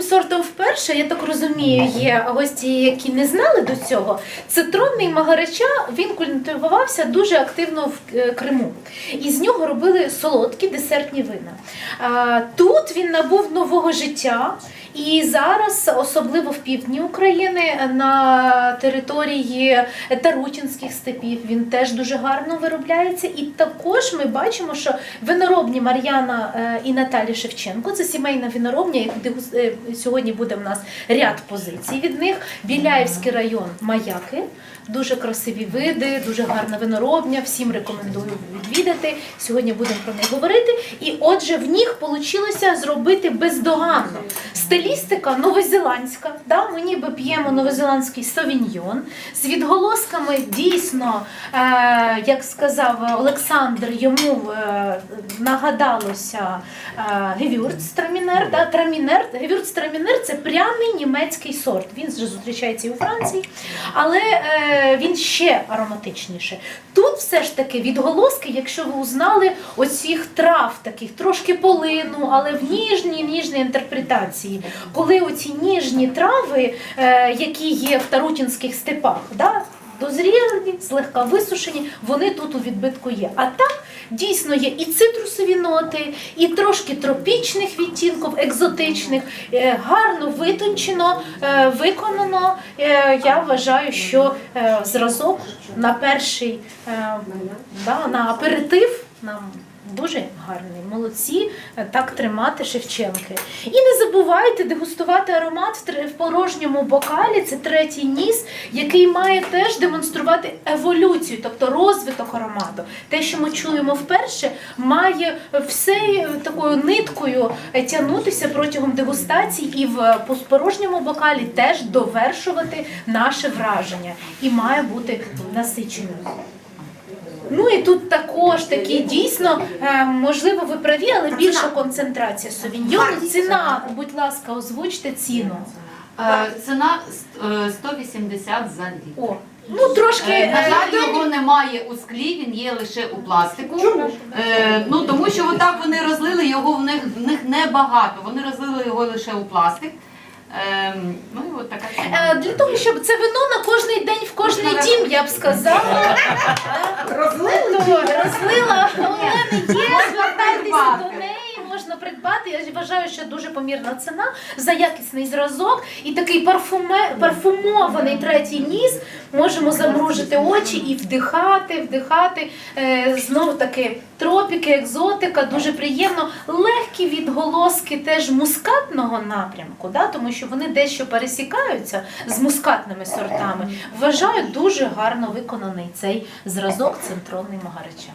цим сортом вперше, я так розумію, є гості, які не знали до цього. Цитронний магарича він культивувався дуже активно в е, Криму. І з нього робили солодкі десертні вина. Тут він набув нового життя. І зараз, особливо в півдні України, на території Тарутінських степів, він теж дуже гарно виробляється. І також ми бачимо, що виноробні Мар'яна е, і Наталі Шевченко це сімейна виноробня, е, сьогодні буде в нас ряд позицій від них. Біляївський район Маяки. Дуже красиві види, дуже гарна виноробня. Всім рекомендую відвідати. Сьогодні будемо про них говорити. І отже, в них вийшло зробити бездоганно. Стилістика новозеландська. Да? Ми ніби п'ємо новозеландський савіньйон з відголосками дійсно, е, як сказав Олександр, йому е, нагадалося е, гевюрцтрамінер. Да? Трамінер. Гевюрцтрамінер – це прямий німецький сорт. Він вже зустрічається і у Франції, але е, він ще ароматичніше. Тут все ж таки відголоски, якщо ви узнали оцих трав, таких трошки полину, але в ніжній ніжній інтерпретації, коли оці ніжні трави, е, які є в тарутінських степах, да, дозрілі, злегка висушені, вони тут у відбитку є. А так дійсно є і цитрусові ноти, і трошки тропічних відтінків, екзотичних, е, гарно витончено, е, виконано. Я вважаю, що зразок на перший да, на аперитив нам. Дуже гарний, молодці, е, так тримати Шевченки. І не забувайте дегустувати аромат в порожньому бокалі. Це третій ніс, який має теж демонструвати еволюцію, тобто розвиток аромату. Те, що ми чуємо вперше, має все е, такою ниткою е, тягнутися протягом дегустації і в порожньому бокалі теж довершувати наше враження. І має бути насиченою. Ну і тут також такі дійсно, е, можливо, ви праві, але більша концентрація совіньйону. Ціна, будь ласка, озвучте ціну. Е, Ціна е, 180 за літр. О, ну трошки Е, На е, жаль, його немає у склі, він є лише у пластику. Е, ну тому що отак вони розлили його в них в них небагато. Вони розлили його лише у пластик. Е, ну і от така е, для того, щоб це вино на кожний день в кожний дім, я б сказала. Розлила, розлила у мене є. Звертайтеся до придбати. Я вважаю, що дуже помірна ціна за якісний зразок і такий парфуме, парфумований третій ніс. Можемо замружити очі і вдихати, вдихати. Е, знову таки тропіки, екзотика, дуже приємно. Легкі відголоски теж мускатного напрямку, да, тому що вони дещо пересікаються з мускатними сортами. Вважаю дуже гарно виконаний цей зразок центронний магарича.